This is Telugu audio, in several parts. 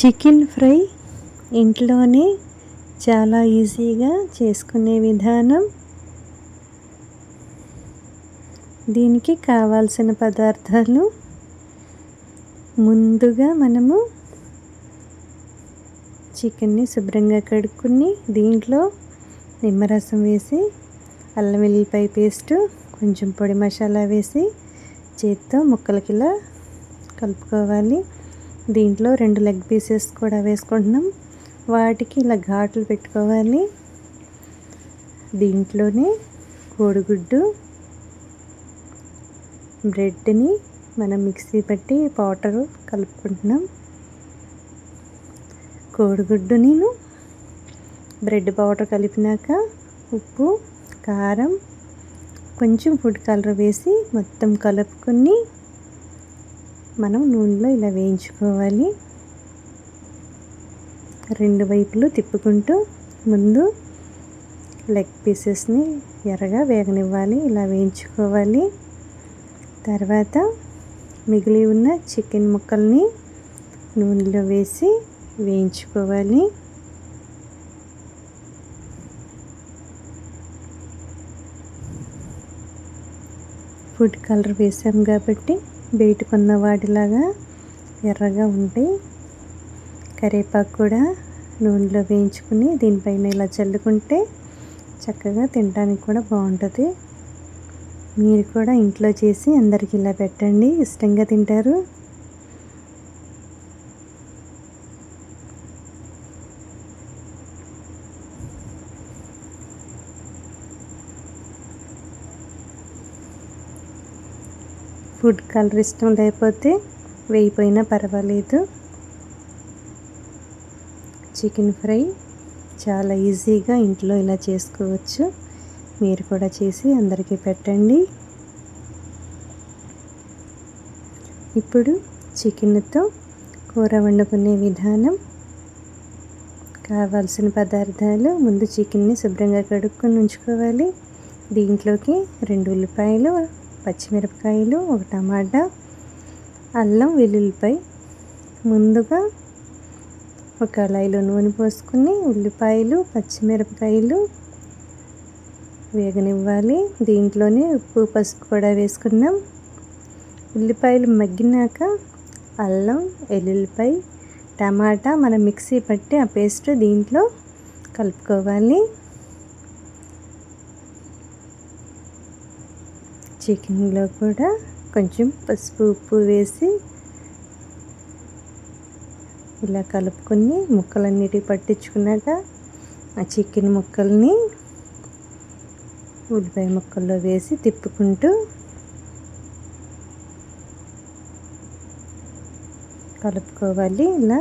చికెన్ ఫ్రై ఇంట్లోనే చాలా ఈజీగా చేసుకునే విధానం. దీనికి కావాల్సిన పదార్థాలు ముందుగా మనము చికెన్ని శుభ్రంగా కడుక్కుని దీంట్లో నిమ్మరసం వేసి అల్లం వెల్లిపాయ పేస్టు కొంచెం పొడి మసాలా వేసి చేత్తో ముక్కలకిలా కలుపుకోవాలి. దీంట్లో రెండు లెగ్ పీసెస్ కూడా వేసుకుంటున్నాం. వాటికి ఇలా ఘాట్లు పెట్టుకోవాలి. దీంట్లోనే కోడిగుడ్డు బ్రెడ్ని మనం మిక్సీ పెట్టి పౌడర్ కలుపుకుంటున్నాం. కోడిగుడ్డు నేను బ్రెడ్ పౌడర్ కలిపినాక ఉప్పు కారం కొంచెం ఫుడ్ కలర్ వేసి మొత్తం కలుపుకొని మనం నూనెలో ఇలా వేయించుకోవాలి. రెండు వైపులు తిప్పుకుంటూ ముందు లెగ్ పీసెస్ని ఎర్రగా వేగనివ్వాలి. ఇలా వేయించుకోవాలి. తర్వాత మిగిలి ఉన్న చికెన్ ముక్కల్ని నూనెలో వేసి వేయించుకోవాలి. ఫుడ్ కలర్ వేసాం కాబట్టి బయటకున్న వాటిలాగా ఎర్రగా ఉంటాయి కరివేపాకు కూడా నూనెలో వేయించుకుని దీనిపైన ఇలా చల్లుకుంటే చక్కగా తినడానికి కూడా బాగుంటుంది. మీరు కూడా ఇంట్లో చేసి అందరికి ఇలా పెట్టండి. ఇష్టంగా తింటారు. ఫుడ్ కలర్ ఇష్టం లేకపోతే వేయిపోయినా పర్వాలేదు. చికెన్ ఫ్రై చాలా ఈజీగా ఇంట్లో ఇలా చేసుకోవచ్చు. మీరు కూడా చేసి అందరికీ పెట్టండి. ఇప్పుడు చికెన్తో కూర వండుకునే విధానం. కావాల్సిన పదార్థాలు ముందు చికెన్ని శుభ్రంగా కడుక్కొని ఉంచుకోవాలి. దీంట్లోకి రెండు ఉల్లిపాయలు పచ్చిమిరపకాయలు ఒక టమాటా అల్లం వెల్లుల్లిపాయ. ముందుగా ఒక కళాయిలో నూనె పోసుకుని ఉల్లిపాయలు పచ్చిమిరపకాయలు వేగనివ్వాలి. దీంట్లోనే ఉప్పు పసుపు కూడా వేసుకున్నాం. ఉల్లిపాయలు మగ్గినాక అల్లం వెల్లుల్లిపాయ టమాటా మనం మిక్సీ పట్టి ఆ పేస్ట్ దీంట్లో కలుపుకోవాలి. చికెన్లో కూడా కొంచెం పసుపు ఉప్పు వేసి ఇలా కలుపుకొని ముక్కలన్నిటి పట్టించుకున్నాక ఆ చికెన్ ముక్కల్ని ఉల్లిపాయ ముక్కల్లో వేసి తిప్పుకుంటూ కలుపుకోవాలి. ఇలా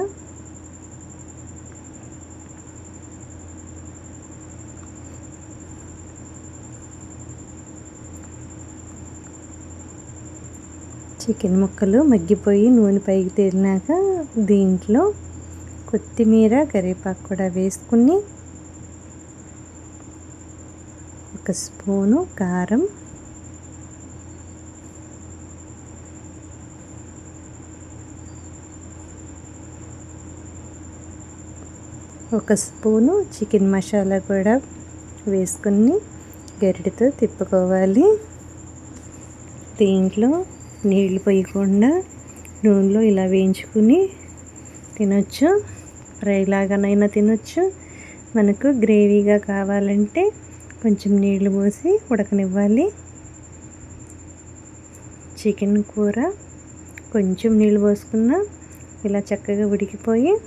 చికెన్ ముక్కలు మగ్గిపోయి నూనె పైకి తేలినాక దీంట్లో కొత్తిమీర కరివేపాకు కూడా వేసుకుని ఒక స్పూను కారం ఒక స్పూను చికెన్ మసాలా కూడా వేసుకుని గరిటెతో తిప్పుకోవాలి. దీంట్లో నీళ్ళు పోయకుండా నూనెలో ఇలా వేయించుకుని తినొచ్చు. ఫ్రై లాగానైనా తినొచ్చు. మనకు గ్రేవీగా కావాలంటే కొంచెం నీళ్ళు పోసి ఉడకనివ్వాలి. చికెన్ కూర కొంచెం నీళ్ళు పోసుకున్న ఇలా చక్కగా ఉడికిపోయి